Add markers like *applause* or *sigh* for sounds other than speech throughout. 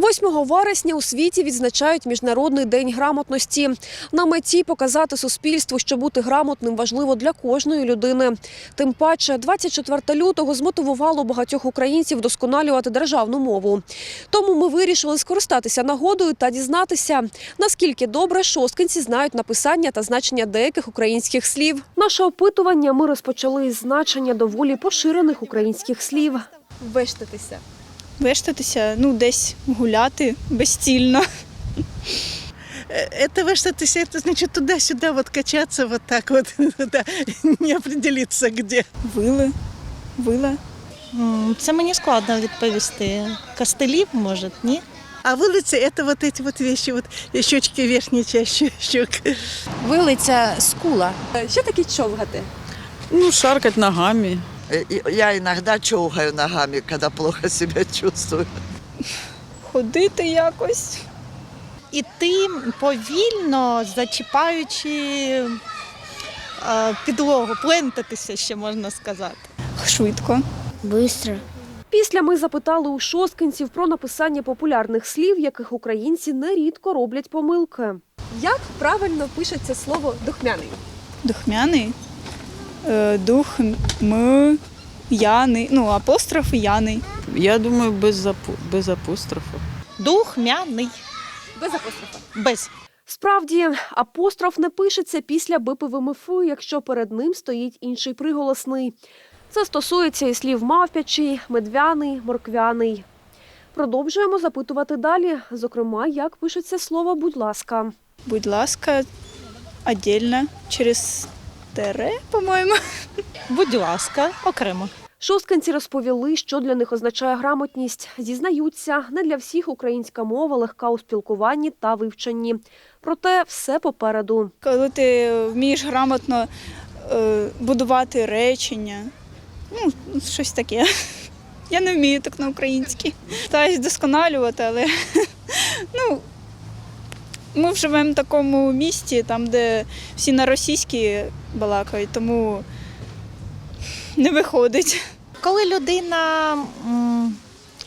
8 вересня у світі відзначають Міжнародний день грамотності. На меті показати суспільству, що бути грамотним важливо для кожної людини. Тим паче, 24 лютого змотивувало багатьох українців вдосконалювати державну мову. Тому ми вирішили скористатися нагодою та дізнатися, наскільки добре шосткинці знають написання та значення деяких українських слів. Наше опитування ми розпочали із значення доволі поширених українських слів. Вештатися. Вештатися, ну, десь гуляти безцільно. Э, Это во что-то это значит туда-сюда вот качаться вот так вот, *laughs* да, не определиться где. Вили. Вила. М, Це мені складно відповісти. Костелів, може, ні? А вылицы это вот эти вот вещи, вот щечки верхней части щек. Вилиця скула. Що таке човгати? Ну, шаркать ногами. И Я иногда чухаю ногами, когда плохо себя чувствую. Ходити якось. Іти повільно, зачіпаючи е, підлогу, плентатися, ще можна сказати. Швидко. Бистро. Після ми запитали у шосткинців про написання популярних слів, яких українці нерідко роблять помилки. Як правильно пишеться слово духмяний? Духмяний. Е, дух м яний. Ну, апостроф і яний. Я думаю, без, апо- без апострофа. Духмяний. Без апострофа. Без. Справді, апостроф не пишеться після бипивими фи, якщо перед ним стоїть інший приголосний. Це стосується і слів мавпячий, медвяний, морквяний. Продовжуємо запитувати далі, зокрема, як пишеться слово будь ласка. Будь ласка, отдельно, через тере, по-моєму. Будь ласка, окремо. Шосткинці розповіли, що для них означає грамотність. Зізнаються, не для всіх українська мова легка у спілкуванні та вивченні. Проте все попереду. Коли ти вмієш грамотно е, будувати речення, ну, щось таке. Я не вмію так на українській. Стараюсь досконалювати, але *laughs* ну, ми живемо в такому місті, там, де всі на російській балакають, тому не виходить. Коли людина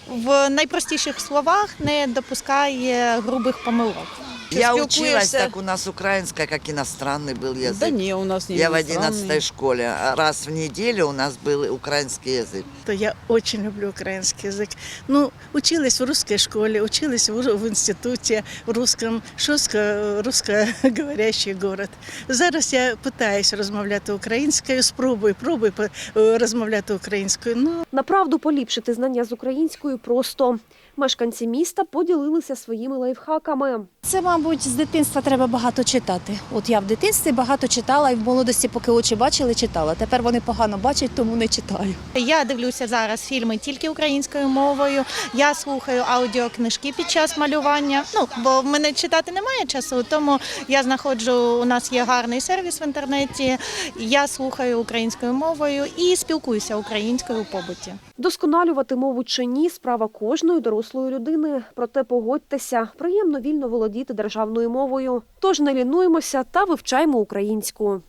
в найпростіших словах не допускає грубих помилок. Я спілкуєшся- училась, так у нас украинская, как иностранный был язык. Да не, у нас не Я в иностранный. 11 школе. а Раз в неделю у нас был украинский язык. То я очень люблю украинский язык. Ну, училась в русской школе, училась в, в институте в русском, Шостка – русскоговорящий город. Зараз я питаюся розмовляти українською, спробую, пробую по- е, розмовляти українською. Ну, Направду поліпшити знання з українською просто. Мешканці міста поділилися своїми лайфхаками. Це, мабуть, з дитинства треба багато читати. От я в дитинстві багато читала і в молодості, поки очі бачили, читала. Тепер вони погано бачать, тому не читаю. Я дивлюся зараз фільми тільки українською мовою. Я слухаю аудіокнижки під час малювання. Ну бо в мене читати немає часу, тому я знаходжу. У нас є гарний сервіс в інтернеті. Я слухаю українською мовою і спілкуюся українською у побуті. Досконалювати мову чи ні справа кожної дорослої людини. Проте погодьтеся, приємно вільно володіти державною мовою. Тож не лінуємося та вивчаємо українську.